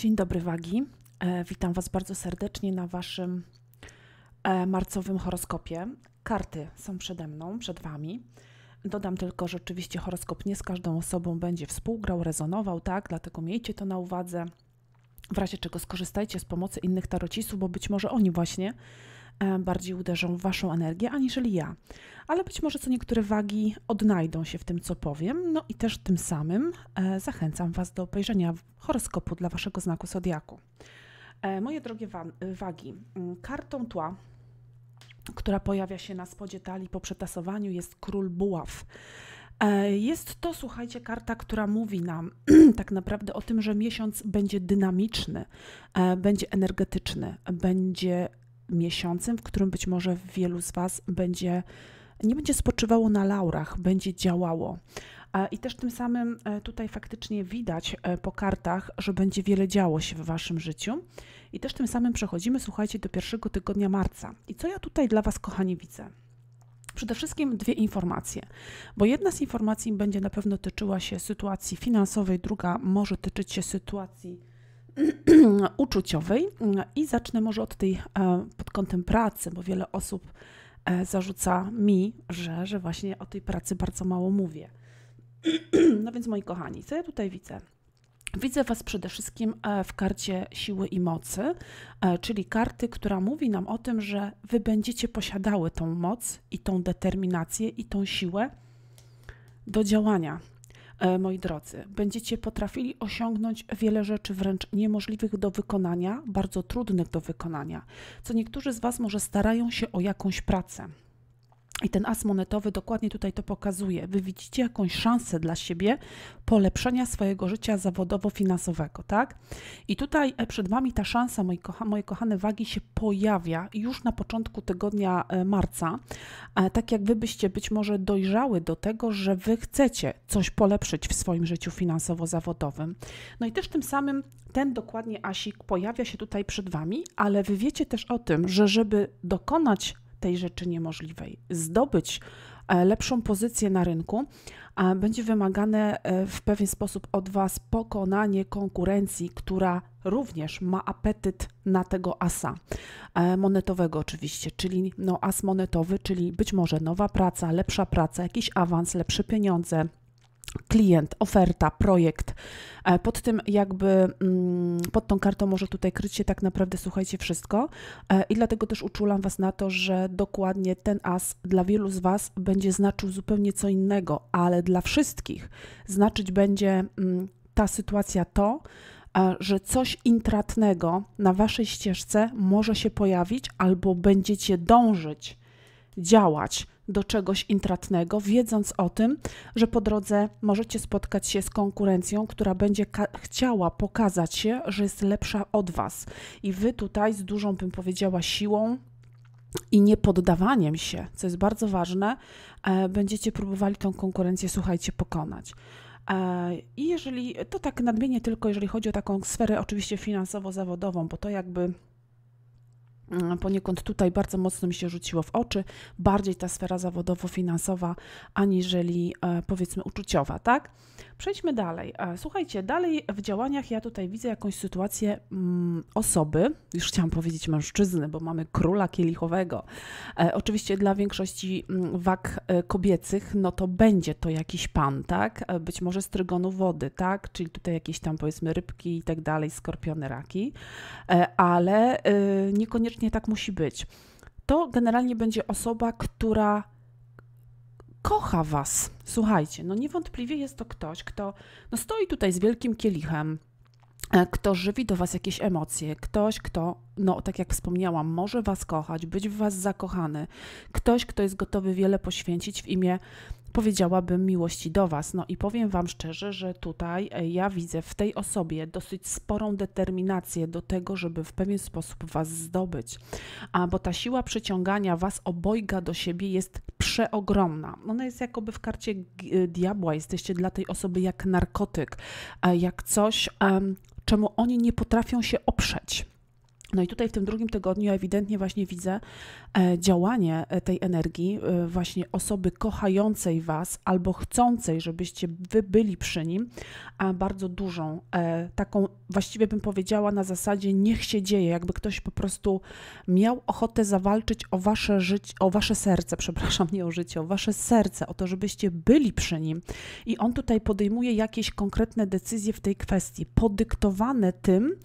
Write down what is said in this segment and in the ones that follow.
Dzień dobry, wagi. E, witam Was bardzo serdecznie na Waszym e, marcowym horoskopie. Karty są przede mną, przed Wami. Dodam tylko, że oczywiście horoskop nie z każdą osobą będzie współgrał, rezonował, tak? Dlatego miejcie to na uwadze. W razie czego skorzystajcie z pomocy innych tarocisów, bo być może oni właśnie bardziej uderzą w Waszą energię, aniżeli ja. Ale być może co niektóre wagi odnajdą się w tym, co powiem. No i też tym samym e, zachęcam Was do obejrzenia horoskopu dla Waszego znaku Zodiaku. E, moje drogie wa wagi, mm, kartą tła, która pojawia się na spodzie talii po przetasowaniu jest król buław. E, jest to, słuchajcie, karta, która mówi nam tak naprawdę o tym, że miesiąc będzie dynamiczny, e, będzie energetyczny, będzie miesiącem, w którym być może wielu z Was będzie nie będzie spoczywało na laurach, będzie działało. I też tym samym e, tutaj faktycznie widać e, po kartach, że będzie wiele działo się w Waszym życiu. I też tym samym przechodzimy, słuchajcie, do pierwszego tygodnia marca. I co ja tutaj dla Was, kochani, widzę? Przede wszystkim dwie informacje, bo jedna z informacji będzie na pewno tyczyła się sytuacji finansowej, druga może tyczyć się sytuacji uczuciowej. I zacznę może od tej e, pod kątem pracy, bo wiele osób zarzuca mi, że, że właśnie o tej pracy bardzo mało mówię. No więc moi kochani, co ja tutaj widzę? Widzę Was przede wszystkim e, w karcie siły i mocy, e, czyli karty, która mówi nam o tym, że Wy będziecie posiadały tą moc i tą determinację i tą siłę do działania. E, moi drodzy, będziecie potrafili osiągnąć wiele rzeczy wręcz niemożliwych do wykonania, bardzo trudnych do wykonania, co niektórzy z Was może starają się o jakąś pracę i ten as monetowy dokładnie tutaj to pokazuje. Wy widzicie jakąś szansę dla siebie polepszenia swojego życia zawodowo-finansowego, tak? I tutaj e, przed Wami ta szansa, moi kocha, moje kochane wagi, się pojawia już na początku tygodnia e, marca. E, tak jak Wy byście być może dojrzały do tego, że Wy chcecie coś polepszyć w swoim życiu finansowo-zawodowym. No i też tym samym ten dokładnie asik pojawia się tutaj przed Wami, ale Wy wiecie też o tym, że żeby dokonać tej rzeczy niemożliwej. Zdobyć e, lepszą pozycję na rynku, będzie wymagane e, w pewien sposób od Was pokonanie konkurencji, która również ma apetyt na tego asa e, monetowego oczywiście, czyli no as monetowy, czyli być może nowa praca, lepsza praca, jakiś awans, lepsze pieniądze, klient, oferta, projekt. E, pod tym jakby, mm, pod tą kartą może tutaj kryć się tak naprawdę, słuchajcie, wszystko e, i dlatego też uczulam Was na to, że dokładnie ten as dla wielu z Was będzie znaczył zupełnie co innego, ale dla wszystkich znaczyć będzie mm, ta sytuacja to, e, że coś intratnego na Waszej ścieżce może się pojawić albo będziecie dążyć, działać do czegoś intratnego, wiedząc o tym, że po drodze możecie spotkać się z konkurencją, która będzie chciała pokazać się, że jest lepsza od Was. I Wy tutaj z dużą, bym powiedziała, siłą i niepoddawaniem się, co jest bardzo ważne, e, będziecie próbowali tą konkurencję, słuchajcie, pokonać. E, I jeżeli, to tak nadmienię tylko, jeżeli chodzi o taką sferę oczywiście finansowo-zawodową, bo to jakby poniekąd tutaj bardzo mocno mi się rzuciło w oczy, bardziej ta sfera zawodowo-finansowa, aniżeli e, powiedzmy uczuciowa, tak? Przejdźmy dalej. E, słuchajcie, dalej w działaniach ja tutaj widzę jakąś sytuację mm, osoby, już chciałam powiedzieć mężczyzny, bo mamy króla kielichowego. E, oczywiście dla większości mm, wag kobiecych, no to będzie to jakiś pan, tak? Być może z trygonu wody, tak? Czyli tutaj jakieś tam powiedzmy rybki i tak dalej, skorpiony, raki, ale niekoniecznie nie tak musi być. To generalnie będzie osoba, która kocha Was. Słuchajcie, no niewątpliwie jest to ktoś, kto no stoi tutaj z wielkim kielichem, e, kto żywi do Was jakieś emocje, ktoś, kto, no tak jak wspomniałam, może Was kochać, być w Was zakochany, ktoś, kto jest gotowy wiele poświęcić w imię powiedziałabym miłości do Was. No i powiem Wam szczerze, że tutaj e, ja widzę w tej osobie dosyć sporą determinację do tego, żeby w pewien sposób Was zdobyć. A bo ta siła przyciągania Was obojga do siebie jest przeogromna. Ona jest jakoby w karcie e, diabła. Jesteście dla tej osoby jak narkotyk, jak coś, czemu oni nie potrafią się oprzeć. No i tutaj w tym drugim tygodniu ewidentnie właśnie widzę e, działanie e, tej energii, e, właśnie osoby kochającej Was albo chcącej, żebyście Wy byli przy nim, a bardzo dużą, taką właściwie bym powiedziała na zasadzie niech się dzieje, jakby ktoś po prostu miał ochotę zawalczyć o Wasze życie, o Wasze serce, przepraszam, nie o życie, o Wasze serce, o to, żebyście byli przy nim. I on tutaj podejmuje jakieś konkretne decyzje w tej kwestii, podyktowane tym,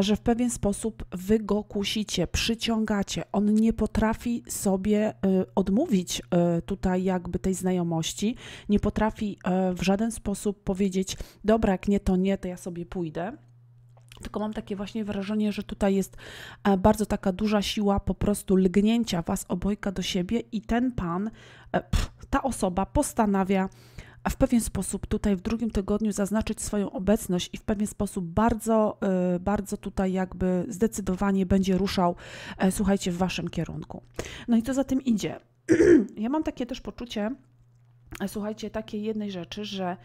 że w pewien sposób wy go kusicie, przyciągacie. On nie potrafi sobie y, odmówić y, tutaj jakby tej znajomości, nie potrafi y, w żaden sposób powiedzieć, dobra, jak nie, to nie, to ja sobie pójdę. Tylko mam takie właśnie wrażenie, że tutaj jest e, bardzo taka duża siła po prostu lgnięcia was obojga do siebie i ten pan, e, ta osoba postanawia a w pewien sposób tutaj w drugim tygodniu zaznaczyć swoją obecność i w pewien sposób bardzo, y, bardzo tutaj jakby zdecydowanie będzie ruszał, e, słuchajcie, w waszym kierunku. No i co za tym idzie? ja mam takie też poczucie, e, słuchajcie, takiej jednej rzeczy, że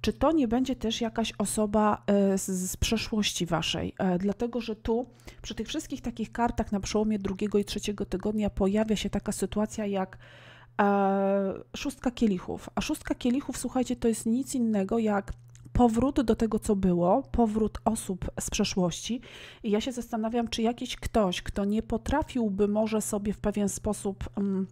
czy to nie będzie też jakaś osoba e, z, z, przeszłości waszej? Dlatego, że tu przy tych wszystkich takich kartach na przełomie drugiego i trzeciego tygodnia pojawia się taka sytuacja jak szóstka kielichów. A szóstka kielichów, słuchajcie, to jest nic innego jak powrót do tego, co było, powrót osób z przeszłości. I ja się zastanawiam, czy jakiś ktoś, kto nie potrafiłby może sobie w pewien sposób um,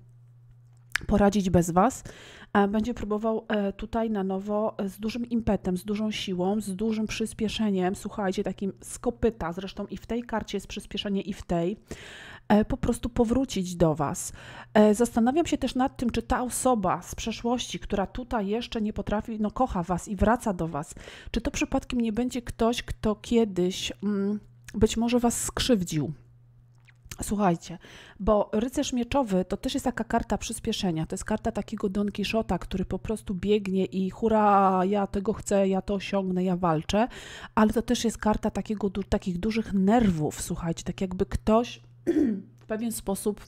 poradzić bez Was, e, będzie próbował e, tutaj na nowo z dużym impetem, z dużą siłą, z dużym przyspieszeniem, słuchajcie, takim z kopyta, zresztą i w tej karcie jest przyspieszenie, i w tej, E, po prostu powrócić do Was. E, zastanawiam się też nad tym, czy ta osoba z przeszłości, która tutaj jeszcze nie potrafi, no kocha Was i wraca do Was, czy to przypadkiem nie będzie ktoś, kto kiedyś mm, być może Was skrzywdził, Słuchajcie, bo rycerz mieczowy to też jest taka karta przyspieszenia. To jest karta takiego Don Quixota, który po prostu biegnie i hura, ja tego chcę, ja to osiągnę, ja walczę, ale to też jest karta takiego, takich dużych nerwów, słuchajcie, tak jakby ktoś w pewien sposób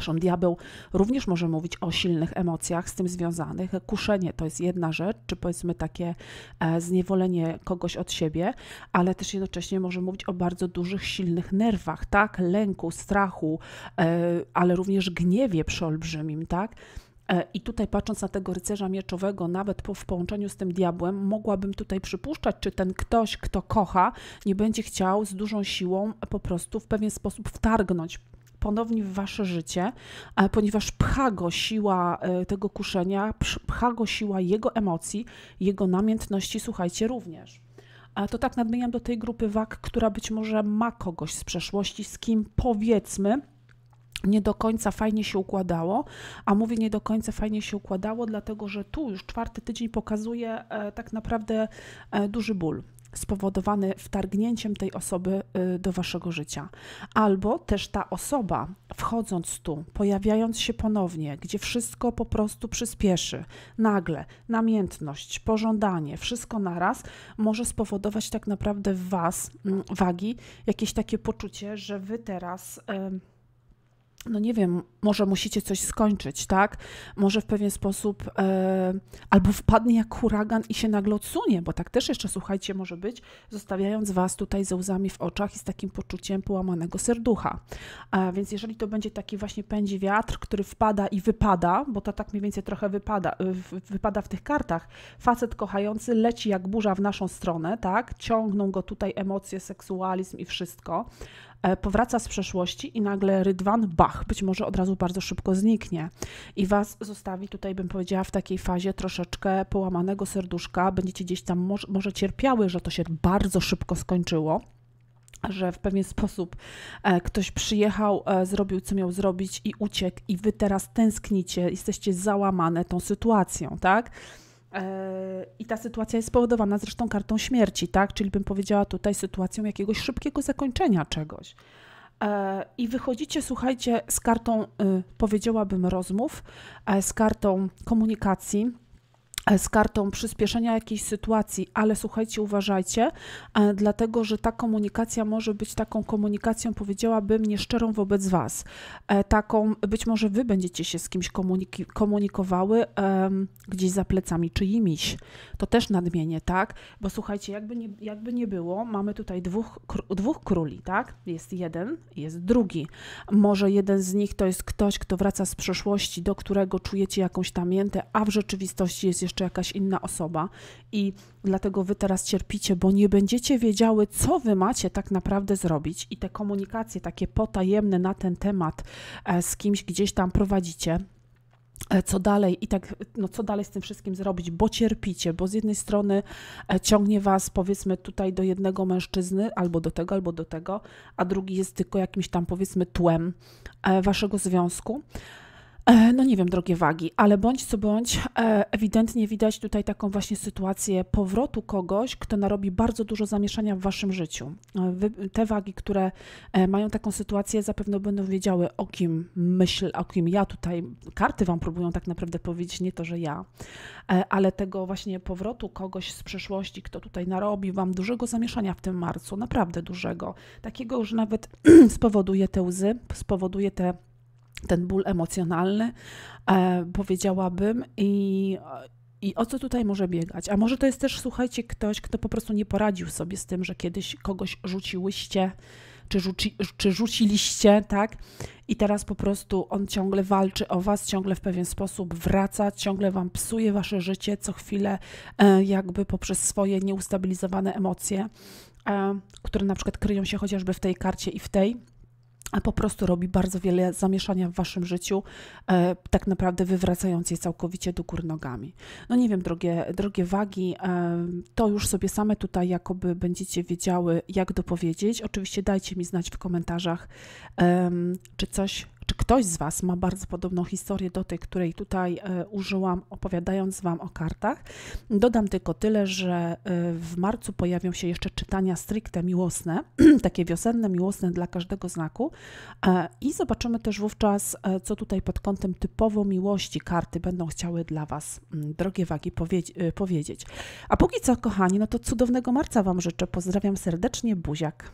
Zresztą diabeł również może mówić o silnych emocjach z tym związanych. Kuszenie to jest jedna rzecz, czy powiedzmy takie e, zniewolenie kogoś od siebie, ale też jednocześnie może mówić o bardzo dużych, silnych nerwach, tak? Lęku, strachu, e, ale również gniewie przeolbrzymim, tak? E, I tutaj patrząc na tego rycerza mieczowego, nawet po, w połączeniu z tym diabłem, mogłabym tutaj przypuszczać, czy ten ktoś, kto kocha, nie będzie chciał z dużą siłą po prostu w pewien sposób wtargnąć ponownie w wasze życie, e, ponieważ pcha go siła e, tego kuszenia, pcha go siła jego emocji, jego namiętności, słuchajcie, również. To tak nadmieniam do tej grupy wag, która być może ma kogoś z przeszłości, z kim powiedzmy, nie do końca fajnie się układało, a mówię nie do końca fajnie się układało, dlatego że tu już czwarty tydzień pokazuje e, tak naprawdę e, duży ból spowodowany wtargnięciem tej osoby e, do waszego życia. Albo też ta osoba, wchodząc tu, pojawiając się ponownie, gdzie wszystko po prostu przyspieszy, nagle, namiętność, pożądanie, wszystko naraz, może spowodować tak naprawdę w was, mm, wagi, jakieś takie poczucie, że wy teraz no nie wiem, może musicie coś skończyć, tak? Może w pewien sposób e, albo wpadnie jak huragan i się nagle odsunie, bo tak też jeszcze, słuchajcie, może być, zostawiając Was tutaj ze łzami w oczach i z takim poczuciem połamanego serducha. A więc jeżeli to będzie taki właśnie pędzi wiatr, który wpada i wypada, bo to tak mniej więcej trochę wypada, wypada w tych kartach, facet kochający leci jak burza w naszą stronę, tak? Ciągną go tutaj emocje, seksualizm i wszystko. E, powraca z przeszłości i nagle Rydwan, bach, być może od razu bardzo szybko zniknie. I was zostawi tutaj, bym powiedziała, w takiej fazie troszeczkę połamanego serduszka, będziecie gdzieś tam może, może cierpiały, że to się bardzo szybko skończyło że w pewien sposób e, ktoś przyjechał, e, zrobił co miał zrobić i uciekł, i wy teraz tęsknicie, jesteście załamane tą sytuacją, tak? I ta sytuacja jest spowodowana zresztą kartą śmierci, tak? Czyli bym powiedziała tutaj sytuacją jakiegoś szybkiego zakończenia czegoś. E, I wychodzicie, słuchajcie, z kartą, y, powiedziałabym, rozmów, e, z kartą komunikacji, E, z kartą przyspieszenia jakiejś sytuacji, ale słuchajcie, uważajcie, e, dlatego że ta komunikacja może być taką komunikacją, powiedziałabym, nieszczerą wobec Was. E, taką, być może Wy będziecie się z kimś komuniki- komunikowały gdzieś za plecami czyimiś. To też nadmienię, tak? Bo słuchajcie, jakby nie, jakby nie było, mamy tutaj dwóch, dwóch króli, tak? Jest jeden, jest drugi. Może jeden z nich to jest ktoś, kto wraca z przeszłości, do którego czujecie jakąś tam miętę, a w rzeczywistości jest jeszcze jakaś inna osoba i dlatego wy teraz cierpicie, bo nie będziecie wiedziały, co wy macie tak naprawdę zrobić i te komunikacje takie potajemne na ten temat e, z kimś gdzieś tam prowadzicie, e, co dalej i tak, no co dalej z tym wszystkim zrobić, bo cierpicie, bo z jednej strony e, ciągnie was powiedzmy tutaj do jednego mężczyzny, albo do tego, albo do tego, a drugi jest tylko jakimś tam powiedzmy tłem waszego związku. E, no nie wiem, drogie wagi, ale bądź co bądź, e, ewidentnie widać tutaj taką właśnie sytuację powrotu kogoś, kto narobi bardzo dużo zamieszania w waszym życiu. E, te wagi, które mają taką sytuację, zapewne będą wiedziały, o kim myśl, o kim ja tutaj, karty wam próbują tak naprawdę powiedzieć, nie to, że ja, ale tego właśnie powrotu kogoś z przeszłości, kto tutaj narobi wam dużego zamieszania w tym marcu, naprawdę dużego, takiego, że nawet spowoduje te łzy, spowoduje te ten ból emocjonalny, e, powiedziałabym, i, i o co tutaj może biegać? A może to jest też, słuchajcie, ktoś, kto po prostu nie poradził sobie z tym, że kiedyś kogoś rzuciłyście, czy, rzuci, czy rzuciliście, tak? I teraz po prostu on ciągle walczy o was, ciągle w pewien sposób wraca, ciągle wam psuje wasze życie, co chwilę e, jakby poprzez swoje nieustabilizowane emocje, e, które na przykład kryją się chociażby w tej karcie i w tej a po prostu robi bardzo wiele zamieszania w waszym życiu, e, tak naprawdę wywracając je całkowicie do góry nogami. No nie wiem, drogie, drogie wagi, e, to już sobie same tutaj jakoby będziecie wiedziały, jak dopowiedzieć. Oczywiście dajcie mi znać w komentarzach, e, czy coś czy ktoś z Was ma bardzo podobną historię do tej, której tutaj e, użyłam, opowiadając Wam o kartach. Dodam tylko tyle, że e, w marcu pojawią się jeszcze czytania stricte miłosne, takie wiosenne, miłosne dla każdego znaku e, i zobaczymy też wówczas, co tutaj pod kątem typowo miłości karty będą chciały dla Was, mm, drogie wagi, powiedzieć. A póki co, kochani, no to cudownego marca Wam życzę. Pozdrawiam serdecznie, buziak.